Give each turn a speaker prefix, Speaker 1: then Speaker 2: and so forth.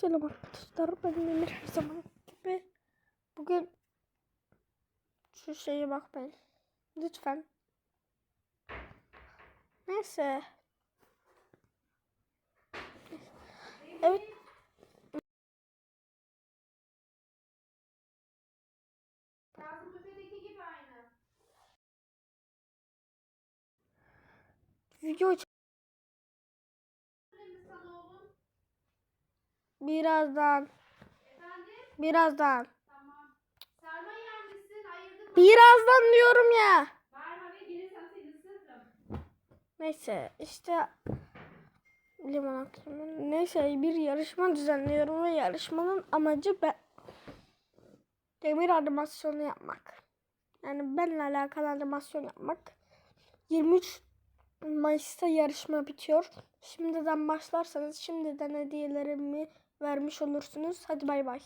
Speaker 1: Selam arkadaşlar ben Emir her zaman gibi. Bugün şu şeye bakmayın lütfen. Neyse. Evet. Video birazdan
Speaker 2: Efendim?
Speaker 1: birazdan
Speaker 2: Tamam. Sarma yer misin? Ayırdım.
Speaker 1: birazdan diyorum ya
Speaker 2: Bağırma ve gelirsem seni ısırırım.
Speaker 1: neyse işte limon akşamı neyse bir yarışma düzenliyorum ve yarışmanın amacı ben demir animasyonu yapmak. Yani benimle alakalı animasyon yapmak. 23 Mayıs'ta yarışma bitiyor. Şimdiden başlarsanız şimdiden hediyelerimi vermiş olursunuz. Hadi bay bay.